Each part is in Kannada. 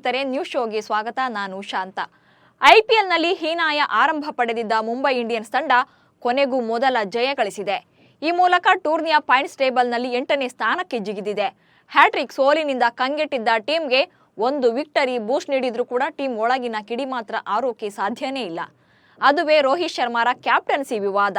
ಸ್ನೇಹಿತರೆ ನ್ಯೂಸ್ ಶೋಗೆ ಸ್ವಾಗತ. ನಾನು ಶಾಂತ. ಐಪಿಎಲ್ನಲ್ಲಿ ಹೀನಾಯ ಆರಂಭ ಪಡೆದಿದ್ದ ಮುಂಬೈ ಇಂಡಿಯನ್ಸ್ ತಂಡ ಕೊನೆಗೂ ಮೊದಲ ಜಯ ಗಳಿಸಿದೆ. ಈ ಮೂಲಕ ಟೂರ್ನಿಯ ಪಾಯಿಂಟ್ಸ್ ಟೇಬಲ್ನಲ್ಲಿ ಎಂಟನೇ ಸ್ಥಾನಕ್ಕೆ ಜಿಗಿದಿದೆ. ಹ್ಯಾಟ್ರಿಕ್ ಸೋಲಿನಿಂದ ಕಂಗೆಟ್ಟಿದ್ದ ಟೀಮ್ಗೆ ಒಂದು ವಿಕ್ಟರಿ ಬೂಸ್ಟ್ ನೀಡಿದ್ರೂ ಕೂಡ ಟೀಮ್ ಒಳಗಿನ ಕಿಡಿ ಮಾತ್ರ ಆರೋಕೆ ಸಾಧ್ಯನೇ ಇಲ್ಲ. ಅದುವೇ ರೋಹಿತ್ ಶರ್ಮಾರ ಕ್ಯಾಪ್ಟನ್ಸಿ ವಿವಾದ.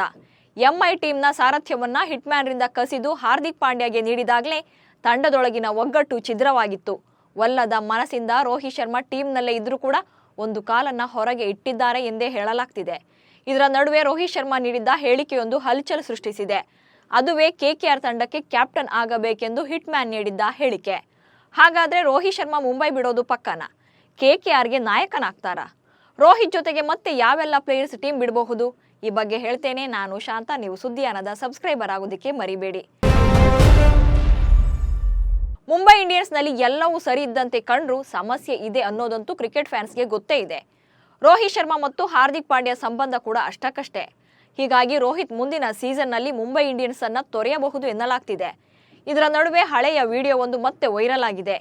ಎಂಐ ಟೀಮ್ನ ಸಾರಥ್ಯವನ್ನ ಹಿಟ್ಮ್ಯಾನ್ರಿಂದ ಕಸಿದು ಹಾರ್ದಿಕ್ ಪಾಂಡ್ಯಗೆ ನೀಡಿದಾಗಲೇ ತಂಡದೊಳಗಿನ ಒಗ್ಗಟ್ಟು ಛಿದ್ರವಾಗಿತ್ತು. ಒಲ್ಲದ ಮನಸ್ಸಿಂದ ರೋಹಿತ್ ಶರ್ಮಾ ಟೀಮ್ನಲ್ಲೇ ಇದ್ರೂ ಕೂಡ ಒಂದು ಕಾಲನ್ನ ಹೊರಗೆ ಇಟ್ಟಿದ್ದಾರೆ ಎಂದೇ ಹೇಳಲಾಗ್ತಿದೆ. ಇದರ ನಡುವೆ ರೋಹಿತ್ ಶರ್ಮಾ ನೀಡಿದ್ದ ಹೇಳಿಕೆಯೊಂದು ಹಲ್ಚಲ್ ಸೃಷ್ಟಿಸಿದೆ. ಅದುವೇ ಕೆಕೆಆರ್ ತಂಡಕ್ಕೆ ಕ್ಯಾಪ್ಟನ್ ಆಗಬೇಕೆಂದು ಹಿಟ್ಮ್ಯಾನ್ ನೀಡಿದ್ದ ಹೇಳಿಕೆ. ಹಾಗಾದ್ರೆ ರೋಹಿತ್ ಶರ್ಮಾ ಮುಂಬೈ ಬಿಡೋದು ಪಕ್ಕನ? ಕೆಕೆಆರ್ಗೆ ನಾಯಕನಾಗ್ತಾರಾ? ರೋಹಿತ್ ಜೊತೆಗೆ ಮತ್ತೆ ಯಾವೆಲ್ಲ ಪ್ಲೇಯರ್ಸ್ ಟೀಮ್ ಬಿಡಬಹುದು? ಈ ಬಗ್ಗೆ ಹೇಳ್ತೇನೆ ನಾನು ಶಾಂತ. ನೀವು ಸುದ್ದಿಯಾನದ ಸಬ್ಸ್ಕ್ರೈಬರ್ ಆಗೋದಕ್ಕೆ ಮರಿಬೇಡಿ. ಮುಂಬೈ ಇಂಡಿಯನ್ಸ್ನಲ್ಲಿ ಎಲ್ಲವೂ ಸರಿ ಇದ್ದಂತೆ ಕಂಡ್ರು ಸಮಸ್ಯೆ ಇದೆ ಅನ್ನೋದಂತೂ ಕ್ರಿಕೆಟ್ ಫ್ಯಾನ್ಸ್ಗೆ ಗೊತ್ತೇ ಇದೆ. ರೋಹಿತ್ ಶರ್ಮಾ ಮತ್ತು ಹಾರ್ದಿಕ್ ಪಾಂಡ್ಯ ಸಂಬಂಧ ಕೂಡ ಅಷ್ಟಕ್ಕಷ್ಟೇ. ಹೀಗಾಗಿ ರೋಹಿತ್ ಮುಂದಿನ ಸೀಸನ್ನಲ್ಲಿ ಮುಂಬೈ ಇಂಡಿಯನ್ಸ್ ಅನ್ನ ತೊರೆಯಬಹುದು ಎನ್ನಲಾಗ್ತಿದೆ. ಇದರ ನಡುವೆ ಹಳೆಯ ವಿಡಿಯೋ ಒಂದು ಮತ್ತೆ ವೈರಲ್ ಆಗಿದೆ.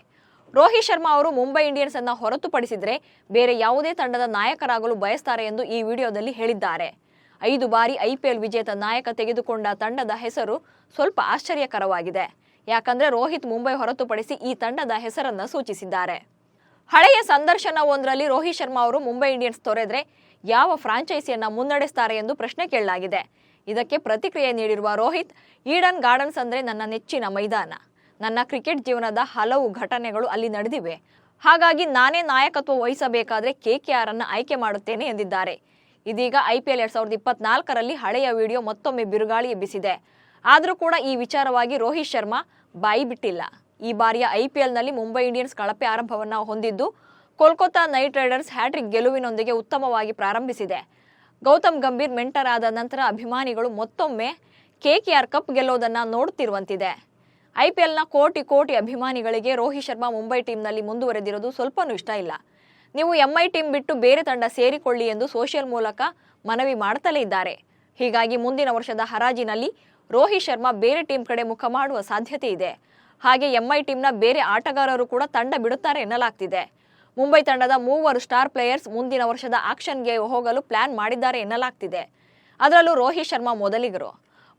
ರೋಹಿತ್ ಶರ್ಮಾ ಅವರು ಮುಂಬೈ ಇಂಡಿಯನ್ಸ್ ಅನ್ನ ಹೊರತುಪಡಿಸಿದರೆ ಬೇರೆ ಯಾವುದೇ ತಂಡದ ನಾಯಕರಾಗಲು ಬಯಸ್ತಾರೆ ಎಂದು ಈ ವಿಡಿಯೋದಲ್ಲಿ ಹೇಳಿದ್ದಾರೆ. ಐದು ಬಾರಿ ಐಪಿಎಲ್ ವಿಜೇತ ನಾಯಕ ತೆಗೆದುಕೊಂಡ ತಂಡದ ಹೆಸರು ಸ್ವಲ್ಪ ಆಶ್ಚರ್ಯಕರವಾಗಿದೆ. ಯಾಕಂದ್ರೆ ರೋಹಿತ್ ಮುಂಬೈ ಹೊರತುಪಡಿಸಿ ಈ ತಂಡದ ಹೆಸರನ್ನ ಸೂಚಿಸಿದ್ದಾರೆ. ಹಳೆಯ ಸಂದರ್ಶನವೊಂದರಲ್ಲಿ ರೋಹಿತ್ ಶರ್ಮಾ ಅವರು ಮುಂಬೈ ಇಂಡಿಯನ್ಸ್ ತೊರೆದ್ರೆ ಯಾವ ಫ್ರಾಂಚೈಸಿಯನ್ನ ಮುನ್ನಡೆಸ್ತಾರೆ ಎಂದು ಪ್ರಶ್ನೆ ಕೇಳಲಾಗಿದೆ. ಇದಕ್ಕೆ ಪ್ರತಿಕ್ರಿಯೆ ನೀಡಿರುವ ರೋಹಿತ್, ಈಡನ್ ಗಾರ್ಡನ್ಸ್ ಅಂದ್ರೆ ನನ್ನ ನೆಚ್ಚಿನ ಮೈದಾನ. ನನ್ನ ಕ್ರಿಕೆಟ್ ಜೀವನದ ಹಲವು ಘಟನೆಗಳು ಅಲ್ಲಿ ನಡೆದಿವೆ. ಹಾಗಾಗಿ ನಾನೇ ನಾಯಕತ್ವ ವಹಿಸಬೇಕಾದ್ರೆ ಆರ್ ಅನ್ನು ಆಯ್ಕೆ ಮಾಡುತ್ತೇನೆ ಎಂದಿದ್ದಾರೆ. ಇದೀಗ ಐಪಿಎಲ್ ಎರಡ್ ಸಾವಿರದ ಇಪ್ಪತ್ನಾಲ್ಕರಲ್ಲಿ ಹಳೆಯ ವಿಡಿಯೋ ಮತ್ತೊಮ್ಮೆ ಬಿರುಗಾಳಿ ಎಬ್ಬಿಸಿದೆ. ಆದರೂ ಕೂಡ ಈ ವಿಚಾರವಾಗಿ ರೋಹಿತ್ ಶರ್ಮಾ ಬಾಯಿ ಬಿಟ್ಟಿಲ್ಲ ಈ ಬಾರಿಯ ಐ ಐಪಿಎಲ್ನಲ್ಲಿ ಮುಂಬೈ ಇಂಡಿಯನ್ಸ್ ಕಳಪೆ ಆರಂಭವನ್ನು ಹೊಂದಿದ್ದು Kolkata knight riders hat trick ಗೆಲುವಿನೊಂದಿಗೆ ಉತ್ತಮವಾಗಿ ಪ್ರಾರಂಭಿಸಿದೆ. ಗೌತಮ್ ಗಂಭೀರ್ ಮೆಂಟರ್ ಆದ ನಂತರ ಅಭಿಮಾನಿಗಳು ಮತ್ತೊಮ್ಮೆ ಕೆಕೆಆರ್ ಕಪ್ ಗೆಲ್ಲೋದನ್ನು ನೋಡುತ್ತಿರುವಂತಿದೆ ಐ ಪಿ ಎಲ್ನ ಕೋಟಿ ಕೋಟಿ ಅಭಿಮಾನಿಗಳಿಗೆ ರೋಹಿತ್ ಶರ್ಮಾ ಮುಂಬೈ ಟೀಮ್ನಲ್ಲಿ ಮುಂದುವರೆದಿರೋದು ಸ್ವಲ್ಪನೂ ಇಷ್ಟ ಇಲ್ಲ. ನೀವು ಎಂಐ ಟೀಮ್ ಬಿಟ್ಟು ಬೇರೆ ತಂಡ ಸೇರಿಕೊಳ್ಳಿ ಎಂದು ಸೋಷಿಯಲ್ ಮೂಲಕ ಮನವಿ ಮಾಡುತ್ತಲೇ ಇದ್ದಾರೆ. ಹೀಗಾಗಿ ಮುಂದಿನ ವರ್ಷದ ಹರಾಜಿನಲ್ಲಿ ರೋಹಿತ್ ಶರ್ಮಾ ಬೇರೆ ಟೀಮ್ ಕಡೆ ಮುಖ ಮಾಡುವ ಸಾಧ್ಯತೆ ಇದೆ. ಹಾಗೆ ಎಂಐ ಟೀಮ್ನ ಬೇರೆ ಆಟಗಾರರು ಕೂಡ ತಂಡ ಬಿಡುತ್ತಾರೆ ಎನ್ನಲಾಗ್ತಿದೆ. ಮುಂಬೈ ತಂಡದ ಮೂವರು ಸ್ಟಾರ್ ಪ್ಲೇಯರ್ಸ್ ಮುಂದಿನ ವರ್ಷದ ಆಕ್ಷನ್ಗೆ ಹೋಗಲು ಪ್ಲಾನ್ ಮಾಡಿದ್ದಾರೆ ಎನ್ನಲಾಗ್ತಿದೆ. ಅದರಲ್ಲೂ ರೋಹಿತ್ ಶರ್ಮಾ ಮೊದಲಿಗರು.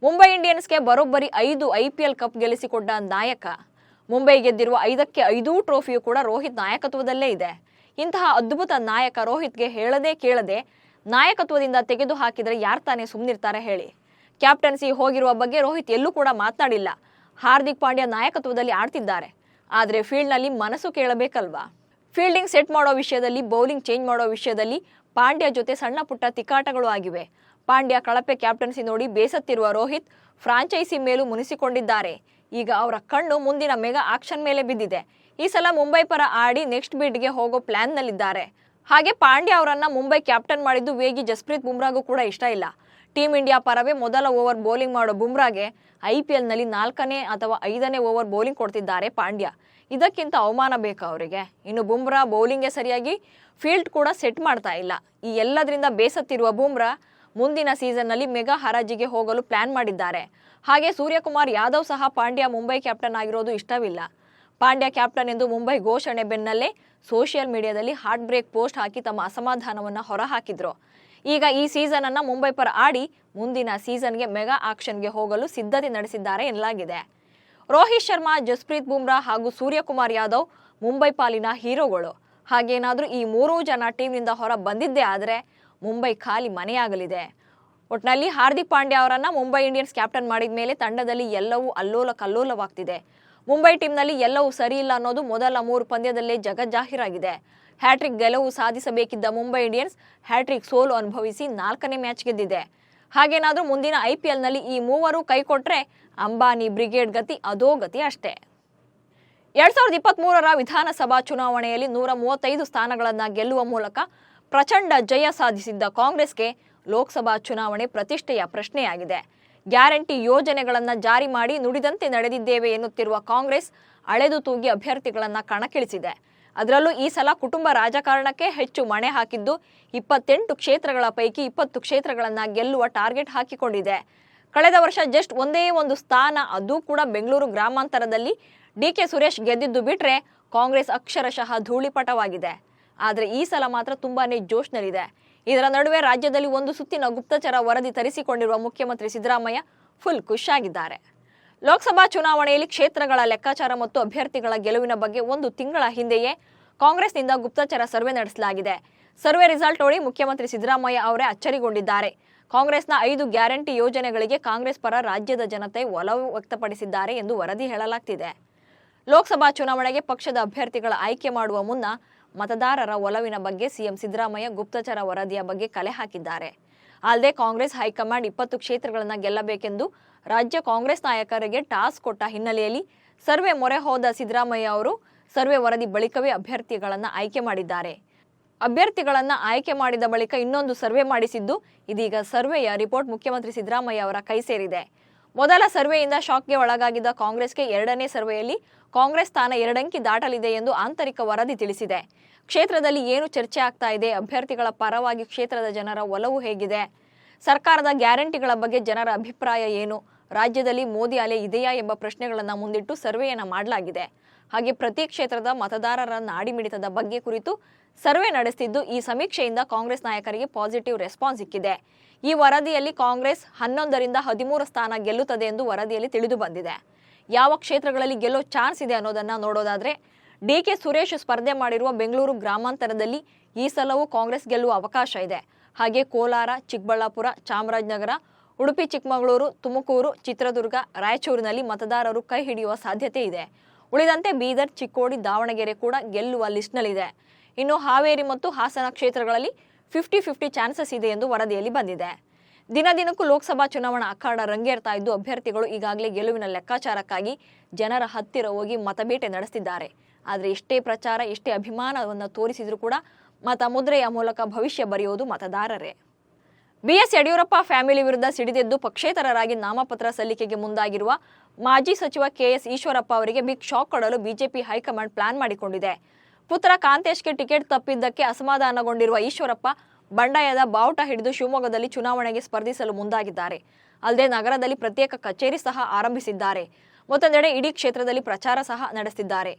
ಮುಂಬೈ ಇಂಡಿಯನ್ಸ್ಗೆ ಬರೋಬ್ಬರಿ ಐದು ಐಪಿಎಲ್ ಕಪ್ ಗೆಲ್ಲಿಸಿಕೊಟ್ಟ ನಾಯಕ. ಮುಂಬೈ ಗೆದ್ದಿರುವ ಐದಕ್ಕೆ ಐದೂ ಟ್ರೋಫಿಯು ಕೂಡ ರೋಹಿತ್ ನಾಯಕತ್ವದಲ್ಲೇ ಇದೆ. ಇಂತಹ ಅದ್ಭುತ ನಾಯಕ ರೋಹಿತ್ಗೆ ಹೇಳದೆ ಕೇಳದೆ ನಾಯಕತ್ವದಿಂದ ತೆಗೆದು ಹಾಕಿದರೆ ಯಾರು ತಾನೇ ಸುಮ್ಮನಿರ್ತಾರೆ ಹೇಳಿ. ಕ್ಯಾಪ್ಟನ್ಸಿ ಹೋಗಿರುವ ಬಗ್ಗೆ ರೋಹಿತ್ ಎಲ್ಲೂ ಕೂಡ ಮಾತನಾಡಿಲ್ಲ. ಹಾರ್ದಿಕ್ ಪಾಂಡ್ಯ ನಾಯಕತ್ವದಲ್ಲಿ ಆಡ್ತಿದ್ದಾರೆ. ಆದರೆ ಫೀಲ್ಡ್ನಲ್ಲಿ ಮನಸ್ಸು ಕೇಳಬೇಕಲ್ವಾ? ಫೀಲ್ಡಿಂಗ್ ಸೆಟ್ ಮಾಡೋ ವಿಷಯದಲ್ಲಿ, ಬೌಲಿಂಗ್ ಚೇಂಜ್ ಮಾಡೋ ವಿಷಯದಲ್ಲಿ ಪಾಂಡ್ಯ ಜೊತೆ ಸಣ್ಣ ಪುಟ್ಟ ತಿಕ್ಕಾಟಗಳು ಆಗಿವೆ. ಪಾಂಡ್ಯ ಕಳಪೆ ಕ್ಯಾಪ್ಟನ್ಸಿ ನೋಡಿ ಬೇಸತ್ತಿರುವ ರೋಹಿತ್ ಫ್ರಾಂಚೈಸಿ ಮೇಲೂ ಮುನಿಸಿಕೊಂಡಿದ್ದಾರೆ. ಈಗ ಅವರ ಕಣ್ಣು ಮುಂದಿನ ಮೆಗಾ ಆಕ್ಷನ್ ಮೇಲೆ ಬಿದ್ದಿದೆ. ಈ ಸಲ ಮುಂಬೈ ಪರ ಆಡಿ ನೆಕ್ಸ್ಟ್ ಬಿಡ್ಗೆ ಹೋಗೋ ಪ್ಲಾನ್ನಲ್ಲಿದ್ದಾರೆ. ಹಾಗೆ ಪಾಂಡ್ಯ ಅವರನ್ನ ಮುಂಬೈ ಕ್ಯಾಪ್ಟನ್ ಮಾಡಿದ್ದು ವೇಗಿ ಜಸ್ಪ್ರೀತ್ ಬುಮ್ರಾಗೂ ಕೂಡ ಇಷ್ಟ ಇಲ್ಲ. ಟೀಮ್ ಇಂಡಿಯಾ ಪರವೇ ಮೊದಲ ಓವರ್ ಬೌಲಿಂಗ್ ಮಾಡೋ ಬುಮ್ರಾಗೆ ಐಪಿಎಲ್ನಲ್ಲಿ ನಾಲ್ಕನೇ ಅಥವಾ ಐದನೇ ಓವರ್ ಬೌಲಿಂಗ್ ಕೊಡ್ತಿದ್ದಾರೆ ಪಾಂಡ್ಯ. ಇದಕ್ಕಿಂತ ಅವಮಾನ ಬೇಕಾ ಅವರಿಗೆ. ಇನ್ನು ಬುಮ್ರಾ ಬೌಲಿಂಗ್ಗೆ ಸರಿಯಾಗಿ ಫೀಲ್ಡ್ ಕೂಡ ಸೆಟ್ ಮಾಡ್ತಾ ಇಲ್ಲ. ಈ ಎಲ್ಲದರಿಂದ ಬೇಸತ್ತಿರುವ ಬುಮ್ರಾ ಮುಂದಿನ ಸೀಸನ್ನಲ್ಲಿ ಮೆಗಾ ಹರಾಜಿಗೆ ಹೋಗಲು ಪ್ಲಾನ್ ಮಾಡಿದ್ದಾರೆ. ಹಾಗೆ ಸೂರ್ಯಕುಮಾರ್ ಯಾದವ್ ಸಹ ಪಾಂಡ್ಯ ಮುಂಬೈ ಕ್ಯಾಪ್ಟನ್ ಆಗಿರೋದು ಇಷ್ಟವಿಲ್ಲ. ಪಾಂಡ್ಯ ಕ್ಯಾಪ್ಟನ್ ಎಂದು ಮುಂಬೈ ಘೋಷಣೆ ಬೆನ್ನಲ್ಲೇ ಸೋಷಿಯಲ್ ಮೀಡಿಯಾದಲ್ಲಿ ಹಾರ್ಟ್ ಬ್ರೇಕ್ ಪೋಸ್ಟ್ ಹಾಕಿ ತಮ್ಮ ಅಸಮಾಧಾನವನ್ನು ಹೊರಹಾಕಿದ್ರು. ಈಗ ಈ ಸೀಸನ್ ಅನ್ನ ಮುಂಬೈ ಪರ ಆಡಿ ಮುಂದಿನ ಸೀಸನ್ಗೆ ಮೆಗಾ ಆಕ್ಷನ್ಗೆ ಹೋಗಲು ಸಿದ್ಧತೆ ನಡೆಸಿದ್ದಾರೆ ಎನ್ನಲಾಗಿದೆ. ರೋಹಿತ್ ಶರ್ಮಾ, ಜಸ್ಪ್ರೀತ್ ಬುಮ್ರಾ ಹಾಗೂ ಸೂರ್ಯಕುಮಾರ್ ಯಾದವ್ ಮುಂಬೈ ಪಾಲಿನ ಹೀರೋಗಳು. ಹಾಗೇನಾದ್ರೂ ಈ ಮೂರೂ ಜನ ಟೀಮ್ನಿಂದ ಹೊರ ಬಂದಿದ್ದೇ ಆದರೆ ಮುಂಬೈ ಖಾಲಿ ಮನೆಯಾಗಲಿದೆ. ಒಟ್ನಲ್ಲಿ ಹಾರ್ದಿಕ್ ಪಾಂಡ್ಯ ಅವರನ್ನ ಮುಂಬೈ ಇಂಡಿಯನ್ಸ್ ಕ್ಯಾಪ್ಟನ್ ಮಾಡಿದ ಮೇಲೆ ತಂಡದಲ್ಲಿ ಎಲ್ಲವೂ ಅಲ್ಲೋಲ ಕಲ್ಲೋಲವಾಗ್ತಿದೆ. ಮುಂಬೈ ಟೀಮ್ನಲ್ಲಿ ಎಲ್ಲವೂ ಸರಿ ಇಲ್ಲ ಅನ್ನೋದು ಮೊದಲ ಮೂರು ಪಂದ್ಯದಲ್ಲೇ ಜಗಜ್ಜಾಹೀರಾಗಿದೆ. ಹ್ಯಾಟ್ರಿಕ್ ಗೆಲುವು ಸಾಧಿಸಬೇಕಿದ್ದ ಮುಂಬೈ ಇಂಡಿಯನ್ಸ್ ಹ್ಯಾಟ್ರಿಕ್ ಸೋಲು ಅನುಭವಿಸಿ ನಾಲ್ಕನೇ ಮ್ಯಾಚ್ ಗೆದ್ದಿದೆ. ಹಾಗೇನಾದರೂ ಮುಂದಿನ ಐ ಪಿ ಎಲ್ನಲ್ಲಿ ಈ ಮೂವರು ಕೈಕೊಟ್ರೆ ಅಂಬಾನಿ ಬ್ರಿಗೇಡ್ ಗತಿ ಅದೋ ಗತಿ ಅಷ್ಟೇ. ಎರಡ್ ಸಾವಿರದ ಇಪ್ಪತ್ತ್ ಮೂರರ ವಿಧಾನಸಭಾ ಚುನಾವಣೆಯಲ್ಲಿ ನೂರ ಮೂವತ್ತೈದು ಸ್ಥಾನಗಳನ್ನು ಗೆಲ್ಲುವ ಮೂಲಕ ಪ್ರಚಂಡ ಜಯ ಸಾಧಿಸಿದ್ದ ಕಾಂಗ್ರೆಸ್ಗೆ ಲೋಕಸಭಾ ಚುನಾವಣೆ ಪ್ರತಿಷ್ಠೆಯ ಪ್ರಶ್ನೆಯಾಗಿದೆ. ಗ್ಯಾರಂಟಿ ಯೋಜನೆಗಳನ್ನು ಜಾರಿ ಮಾಡಿ ನುಡಿದಂತೆ ನಡೆದಿದ್ದೇವೆ ಎನ್ನುತ್ತಿರುವ ಕಾಂಗ್ರೆಸ್ ಅಳೆದು ತೂಗಿ ಅಭ್ಯರ್ಥಿಗಳನ್ನು ಕಣಕ್ಕಿಳಿಸಿದೆ. ಅದರಲ್ಲೂ ಈ ಸಲ ಕುಟುಂಬ ರಾಜಕಾರಣಕ್ಕೆ ಹೆಚ್ಚು ಮಣೆ ಹಾಕಿದ್ದು ಇಪ್ಪತ್ತೆಂಟು ಕ್ಷೇತ್ರಗಳ ಪೈಕಿ ಇಪ್ಪತ್ತು ಕ್ಷೇತ್ರಗಳನ್ನು ಗೆಲ್ಲುವ ಟಾರ್ಗೆಟ್ ಹಾಕಿಕೊಂಡಿದೆ. ಕಳೆದ ವರ್ಷ ಜಸ್ಟ್ ಒಂದೇ ಒಂದು ಸ್ಥಾನ, ಅದು ಕೂಡ ಬೆಂಗಳೂರು ಗ್ರಾಮಾಂತರದಲ್ಲಿ. ಡಿ ಕೆ ಸುರೇಶ್ ಗೆದ್ದಿದ್ದು ಬಿಟ್ರೆ ಕಾಂಗ್ರೆಸ್ ಅಕ್ಷರಶಃ ಧೂಳಿಪಟವಾಗಿದೆ. ಆದರೆ ಈ ಸಲ ಮಾತ್ರ ತುಂಬಾನೇ ಜೋಶ್ನಲ್ಲಿದೆ. ಇದರ ನಡುವೆ ರಾಜ್ಯದಲ್ಲಿ ಒಂದು ಸುತ್ತಿನ ಗುಪ್ತಚರ ವರದಿ ತರಿಸಿಕೊಂಡಿರುವ ಮುಖ್ಯಮಂತ್ರಿ ಸಿದ್ದರಾಮಯ್ಯ ಫುಲ್ ಖುಷ್ ಆಗಿದ್ದಾರೆ ಲೋಕಸಭಾ ಚುನಾವಣೆಯಲ್ಲಿ ಕ್ಷೇತ್ರಗಳ ಲೆಕ್ಕಾಚಾರ ಮತ್ತು ಅಭ್ಯರ್ಥಿಗಳ ಗೆಲುವಿನ ಬಗ್ಗೆ ಒಂದು ತಿಂಗಳ ಹಿಂದೆಯೇ ಕಾಂಗ್ರೆಸ್ನಿಂದ ಗುಪ್ತಚರ ಸರ್ವೆ ನಡೆಸಲಾಗಿದೆ. ಸರ್ವೆ ರಿಸಲ್ಟ್ ನೋಡಿ ಮುಖ್ಯಮಂತ್ರಿ ಸಿದ್ದರಾಮಯ್ಯ ಅವರೇ ಅಚ್ಚರಿಗೊಂಡಿದ್ದಾರೆ. ಕಾಂಗ್ರೆಸ್ನ ಐದು ಗ್ಯಾರಂಟಿ ಯೋಜನೆಗಳಿಗೆ ಕಾಂಗ್ರೆಸ್ ಪರ ರಾಜ್ಯದ ಜನತೆ ಒಲವು ವ್ಯಕ್ತಪಡಿಸಿದ್ದಾರೆ ಎಂದು ವರದಿ ಹೇಳಲಾಗ್ತಿದೆ. ಲೋಕಸಭಾ ಚುನಾವಣೆಗೆ ಪಕ್ಷದ ಅಭ್ಯರ್ಥಿಗಳ ಆಯ್ಕೆ ಮಾಡುವ ಮುನ್ನ ಮತದಾರರ ಒಲವಿನ ಬಗ್ಗೆ ಸಿಎಂ ಸಿದ್ದರಾಮಯ್ಯ ಗುಪ್ತಚರ ವರದಿಯ ಬಗ್ಗೆ ಕಲೆ ಹಾಕಿದ್ದಾರೆ. ಅಲ್ಲದೆ ಕಾಂಗ್ರೆಸ್ ಹೈಕಮಾಂಡ್ ಇಪ್ಪತ್ತು ಕ್ಷೇತ್ರಗಳನ್ನು ಗೆಲ್ಲಬೇಕೆಂದು ರಾಜ್ಯ ಕಾಂಗ್ರೆಸ್ ನಾಯಕರಿಗೆ ಟಾಸ್ಕ್ ಕೊಟ್ಟ ಹಿನ್ನೆಲೆಯಲ್ಲಿ ಸರ್ವೆ ಮೊರೆ ಹೋದ ಸಿದ್ದರಾಮಯ್ಯ ಅವರು ಸರ್ವೆ ವರದಿ ಬಳಿಕವೇ ಅಭ್ಯರ್ಥಿಗಳನ್ನು ಆಯ್ಕೆ ಮಾಡಿದ್ದಾರೆ. ಅಭ್ಯರ್ಥಿಗಳನ್ನು ಆಯ್ಕೆ ಮಾಡಿದ ಬಳಿಕ ಇನ್ನೊಂದು ಸರ್ವೆ ಮಾಡಿಸಿದ್ದು ಇದೀಗ ಸರ್ವೆಯ ರಿಪೋರ್ಟ್ ಮುಖ್ಯಮಂತ್ರಿ ಸಿದ್ದರಾಮಯ್ಯ ಅವರ ಕೈ ಸೇರಿದೆ. ಮೊದಲ ಸರ್ವೆಯಿಂದ ಶಾಕ್ಗೆ ಒಳಗಾಗಿದ್ದ ಕಾಂಗ್ರೆಸ್ಗೆ ಎರಡನೇ ಸರ್ವೆಯಲ್ಲಿ ಕಾಂಗ್ರೆಸ್ ಸ್ಥಾನ ಎರಡಂಕಿ ದಾಟಲಿದೆ ಎಂದು ಆಂತರಿಕ ವರದಿ ತಿಳಿಸಿದೆ. ಕ್ಷೇತ್ರದಲ್ಲಿ ಏನು ಚರ್ಚೆ ಆಗ್ತಾ ಇದೆ? ಅಭ್ಯರ್ಥಿಗಳ ಪರವಾಗಿ ಕ್ಷೇತ್ರದ ಜನರ ಒಲವು ಹೇಗಿದೆ? ಸರ್ಕಾರದ ಗ್ಯಾರಂಟಿಗಳ ಬಗ್ಗೆ ಜನರ ಅಭಿಪ್ರಾಯ ಏನು? ರಾಜ್ಯದಲ್ಲಿ ಮೋದಿ ಅಲೆ ಇದೆಯಾ ಎಂಬ ಪ್ರಶ್ನೆಗಳನ್ನು ಮುಂದಿಟ್ಟು ಸರ್ವೆಯನ್ನು ಮಾಡಲಾಗಿದೆ. ಹಾಗೆ ಪ್ರತಿ ಕ್ಷೇತ್ರದ ಮತದಾರರ ನಾಡಿಮಿಡಿತದ ಬಗ್ಗೆ ಕುರಿತು ಸರ್ವೆ ನಡೆಸುತ್ತಿದ್ದು ಈ ಸಮೀಕ್ಷೆಯಿಂದ ಕಾಂಗ್ರೆಸ್ ನಾಯಕರಿಗೆ ಪಾಸಿಟಿವ್ ರೆಸ್ಪಾನ್ಸ್ ಸಿಕ್ಕಿದೆ. ಈ ವರದಿಯಲ್ಲಿ ಕಾಂಗ್ರೆಸ್ ಹನ್ನೊಂದರಿಂದ ಹದಿಮೂರು ಸ್ಥಾನ ಗೆಲ್ಲುತ್ತದೆ ಎಂದು ವರದಿಯಲ್ಲಿ ತಿಳಿದು ಬಂದಿದೆ. ಯಾವ ಕ್ಷೇತ್ರಗಳಲ್ಲಿ ಗೆಲ್ಲೋ ಚಾನ್ಸ್ ಇದೆ ಅನ್ನೋದನ್ನ ನೋಡೋದಾದ್ರೆ, ಡಿಕೆ ಸುರೇಶ್ ಸ್ಪರ್ಧೆ ಮಾಡಿರುವ ಬೆಂಗಳೂರು ಗ್ರಾಮಾಂತರದಲ್ಲಿ ಈ ಸಲವೂ ಕಾಂಗ್ರೆಸ್ ಗೆಲ್ಲುವ ಅವಕಾಶ ಇದೆ. ಹಾಗೆ ಕೋಲಾರ, ಚಿಕ್ಕಬಳ್ಳಾಪುರ, ಚಾಮರಾಜನಗರ, ಉಡುಪಿ, ಚಿಕ್ಕಮಗಳೂರು, ತುಮಕೂರು, ಚಿತ್ರದುರ್ಗ, ರಾಯಚೂರಿನಲ್ಲಿ ಮತದಾರರು ಕೈ ಹಿಡಿಯುವ ಸಾಧ್ಯತೆ ಇದೆ. ಉಳಿದಂತೆ ಬೀದರ್, ಚಿಕ್ಕೋಡಿ, ದಾವಣಗೆರೆ ಕೂಡ ಗೆಲ್ಲುವ ಲಿಸ್ಟ್ನಲ್ಲಿದೆ ಇನ್ನು ಹಾವೇರಿ ಮತ್ತು ಹಾಸನ ಕ್ಷೇತ್ರಗಳಲ್ಲಿ ಫಿಫ್ಟಿ ಫಿಫ್ಟಿ ಚಾನ್ಸಸ್ ಇದೆ ಎಂದು ವರದಿಯಲ್ಲಿ ಬಂದಿದೆ. ದಿನ ದಿನಕ್ಕೂ ಲೋಕಸಭಾ ಚುನಾವಣಾ ಅಖಾಡ ರಂಗೇರ್ತಾ ಇದ್ದು, ಅಭ್ಯರ್ಥಿಗಳು ಈಗಾಗಲೇ ಗೆಲುವಿನ ಲೆಕ್ಕಾಚಾರಕ್ಕಾಗಿ ಜನರ ಹತ್ತಿರ ಹೋಗಿ ಮತಬೇಟೆ ನಡೆಸ್ತಿದ್ದಾರೆ. ಆದರೆ ಎಷ್ಟೇ ಪ್ರಚಾರ ಎಷ್ಟೇ ಅಭಿಮಾನವನ್ನು ತೋರಿಸಿದರೂ ಕೂಡ ಮತ ಮುದ್ರೆಯ ಮೂಲಕ ಭವಿಷ್ಯ ಬರೆಯುವುದು ಮತದಾರರೇ. ಬಿಎಸ್ ಯಡಿಯೂರಪ್ಪ ಫ್ಯಾಮಿಲಿ ವಿರುದ್ಧ ಸಿಡಿದೆದ್ದು ಪಕ್ಷೇತರರಾಗಿ ನಾಮಪತ್ರ ಸಲ್ಲಿಕೆಗೆ ಮುಂದಾಗಿರುವ ಮಾಜಿ ಸಚಿವ ಕೆಎಸ್ ಈಶ್ವರಪ್ಪ ಅವರಿಗೆ ಬಿಗ್ ಶಾಕ್ ಕೊಡಲು ಬಿಜೆಪಿ ಹೈಕಮಾಂಡ್ ಪ್ಲಾನ್ ಮಾಡಿಕೊಂಡಿದೆ. ಪುತ್ರ ಕಾಂತೇಶ್ಗೆ ಟಿಕೆಟ್ ತಪ್ಪಿದ್ದಕ್ಕೆ ಅಸಮಾಧಾನಗೊಂಡಿರುವ ಈಶ್ವರಪ್ಪ ಬಂಡಾಯದ ಬಾವುಟ ಹಿಡಿದು ಶಿವಮೊಗ್ಗದಲ್ಲಿ ಚುನಾವಣೆಗೆ ಸ್ಪರ್ಧಿಸಲು ಮುಂದಾಗಿದ್ದಾರೆ. ಅಲ್ಲದೆ ನಗರದಲ್ಲಿ ಪ್ರತ್ಯೇಕ ಕಚೇರಿ ಸಹ ಆರಂಭಿಸಿದ್ದಾರೆ. ಮತ್ತೊಂದೆಡೆ ಇಡೀ ಕ್ಷೇತ್ರದಲ್ಲಿ ಪ್ರಚಾರ ಸಹ ನಡೆಸಿದ್ದಾರೆ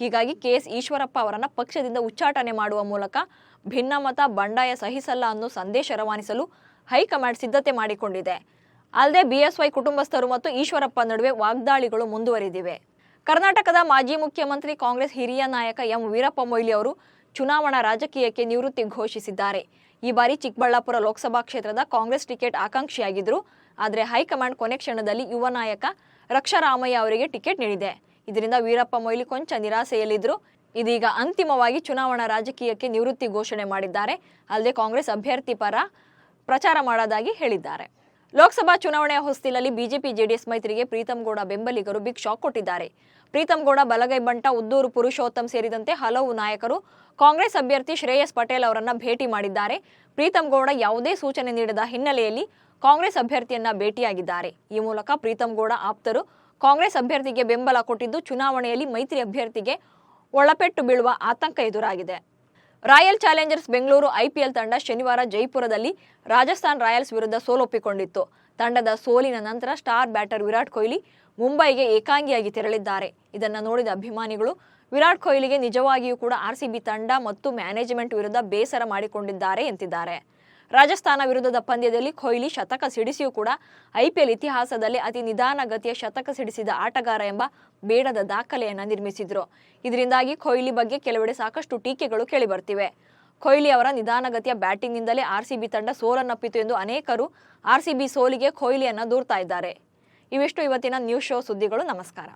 ಹೀಗಾಗಿ ಕೆಎಸ್ ಈಶ್ವರಪ್ಪ ಅವರನ್ನು ಪಕ್ಷದಿಂದ ಉಚ್ಚಾಟನೆ ಮಾಡುವ ಮೂಲಕ ಭಿನ್ನಮತ, ಬಂಡಾಯ ಸಹಿಸಲ್ಲ ಅನ್ನೋ ಸಂದೇಶ ರವಾನಿಸಲು ಹೈಕಮಾಂಡ್ ಸಿದ್ಧತೆ ಮಾಡಿಕೊಂಡಿದೆ. ಅಲ್ಲದೆ ಬಿಎಸ್ವೈ ಕುಟುಂಬಸ್ಥರು ಮತ್ತು ಈಶ್ವರಪ್ಪ ನಡುವೆ ವಾಗ್ದಾಳಿಗಳು ಮುಂದುವರಿದಿವೆ. ಕರ್ನಾಟಕದ ಮಾಜಿ ಮುಖ್ಯಮಂತ್ರಿ ಕಾಂಗ್ರೆಸ್ ಹಿರಿಯ ನಾಯಕ ಎಂ. ವೀರಪ್ಪ ಮೊಯ್ಲಿ ಅವರು ಚುನಾವಣಾ ರಾಜಕೀಯಕ್ಕೆ ನಿವೃತ್ತಿ ಘೋಷಿಸಿದ್ದಾರೆ. ಈ ಬಾರಿ ಚಿಕ್ಕಬಳ್ಳಾಪುರ ಲೋಕಸಭಾ ಕ್ಷೇತ್ರದ ಕಾಂಗ್ರೆಸ್ ಟಿಕೆಟ್ ಆಕಾಂಕ್ಷಿಯಾಗಿದ್ದರು ಆದರೆ ಹೈಕಮಾಂಡ್ ಕೊನೆ ಕ್ಷಣದಲ್ಲಿ ಯುವ ನಾಯಕ ರಕ್ಷಾರಾಮಯ್ಯ ಅವರಿಗೆ ಟಿಕೆಟ್ ನೀಡಿದೆ. ಇದರಿಂದ ವೀರಪ್ಪ ಮೊಯ್ಲಿ ಕೊಂಚ ನಿರಾಸೆಯಲ್ಲಿದ್ದರು ಇದೀಗ ಅಂತಿಮವಾಗಿ ಚುನಾವಣಾ ರಾಜಕೀಯಕ್ಕೆ ನಿವೃತ್ತಿ ಘೋಷಣೆ ಮಾಡಿದ್ದಾರೆ. ಅಲ್ಲದೆ ಕಾಂಗ್ರೆಸ್ ಅಭ್ಯರ್ಥಿ ಪರ ಪ್ರಚಾರ ಮಾಡೋದಾಗಿ ಹೇಳಿದ್ದಾರೆ. ಲೋಕಸಭಾ ಚುನಾವಣೆಯ ಹೊಸ್ತಿಲಲ್ಲಿ ಬಿಜೆಪಿ, ಜೆಡಿಎಸ್ ಮೈತ್ರಿಗೆ ಪ್ರೀತಂ ಗೌಡ ಬೆಂಬಲಿಗರು ಬಿಗ್ ಶಾಕ್ ಕೊಟ್ಟಿದ್ದಾರೆ. ಪ್ರೀತಂ ಗೌಡ ಬಲಗೈ ಬಂಟ ಉದ್ದೂರು ಪುರುಷೋತ್ತಮ್ ಸೇರಿದಂತೆ ಹಲವು ನಾಯಕರು ಕಾಂಗ್ರೆಸ್ ಅಭ್ಯರ್ಥಿ ಶ್ರೇಯಸ್ ಪಟೇಲ್ ಅವರನ್ನ ಭೇಟಿ ಮಾಡಿದ್ದಾರೆ. ಪ್ರೀತಂ ಗೌಡ ಯಾವುದೇ ಸೂಚನೆ ನೀಡದ ಹಿನ್ನೆಲೆಯಲ್ಲಿ ಕಾಂಗ್ರೆಸ್ ಅಭ್ಯರ್ಥಿಯನ್ನ ಭೇಟಿಯಾಗಿದ್ದಾರೆ. ಈ ಮೂಲಕ ಪ್ರೀತಂ ಗೌಡ ಆಪ್ತರು ಕಾಂಗ್ರೆಸ್ ಅಭ್ಯರ್ಥಿಗೆ ಬೆಂಬಲ ಕೊಟ್ಟಿದ್ದು ಚುನಾವಣೆಯಲ್ಲಿ ಮೈತ್ರಿ ಅಭ್ಯರ್ಥಿಗೆ ಒಳಪೆಟ್ಟು ಬೀಳುವ ಆತಂಕ ಎದುರಾಗಿದೆ. ರಾಯಲ್ ಚಾಲೆಂಜರ್ಸ್ ಬೆಂಗಳೂರು ಐಪಿಎಲ್ ತಂಡ ಶನಿವಾರ ಜೈಪುರದಲ್ಲಿ ರಾಜಸ್ಥಾನ್ ರಾಯಲ್ಸ್ ವಿರುದ್ಧ ಸೋಲೊಪ್ಪಿಕೊಂಡಿತ್ತು. ತಂಡದ ಸೋಲಿನ ನಂತರ ಸ್ಟಾರ್ ಬ್ಯಾಟರ್ ವಿರಾಟ್ ಕೊಹ್ಲಿ ಮುಂಬೈಗೆ ಏಕಾಂಗಿಯಾಗಿ ತೆರಳಿದ್ದಾರೆ. ಇದನ್ನು ನೋಡಿದ ಅಭಿಮಾನಿಗಳು, ವಿರಾಟ್ ಕೊಹ್ಲಿಗೆ ನಿಜವಾಗಿಯೂ ಕೂಡ ಆರ್ಸಿಬಿ ತಂಡ ಮತ್ತು ಮ್ಯಾನೇಜ್ಮೆಂಟ್ ವಿರುದ್ಧ ಬೇಸರ ಮಾಡಿಕೊಂಡಿದ್ದಾರೆ ಎಂತಿದ್ದಾರೆ. ರಾಜಸ್ಥಾನ ವಿರುದ್ಧದ ಪಂದ್ಯದಲ್ಲಿ ಕೊಹ್ಲಿ ಶತಕ ಸಿಡಿಸಿಯೂ ಕೂಡ ಐಪಿಎಲ್ ಇತಿಹಾಸದಲ್ಲಿ ಅತಿ ನಿಧಾನಗತಿಯ ಶತಕ ಸಿಡಿಸಿದ ಆಟಗಾರ ಎಂಬ ಬೇಡದ ದಾಖಲೆಯನ್ನು ನಿರ್ಮಿಸಿದ್ರು. ಇದರಿಂದಾಗಿ ಕೊಹ್ಲಿ ಬಗ್ಗೆ ಕೆಲವೆಡೆ ಸಾಕಷ್ಟು ಟೀಕೆಗಳು ಕೇಳಿಬರ್ತಿವೆ. ಕೊಹ್ಲಿ ಅವರ ನಿಧಾನಗತಿಯ ಬ್ಯಾಟಿಂಗ್ನಿಂದಲೇ ಆರ್ಸಿಬಿ ತಂಡ ಸೋಲನ್ನಪ್ಪಿತು ಎಂದು ಅನೇಕರು ಆರ್ಸಿಬಿ ಸೋಲಿಗೆ ಕೊಹ್ಲಿಯನ್ನು ದೂರ್ತಾ ಇದ್ದಾರೆ. ಇವಿಷ್ಟು ಇವತ್ತಿನ ನ್ಯೂಸ್ ಶೋ ಸುದ್ದಿಗಳು. ನಮಸ್ಕಾರ.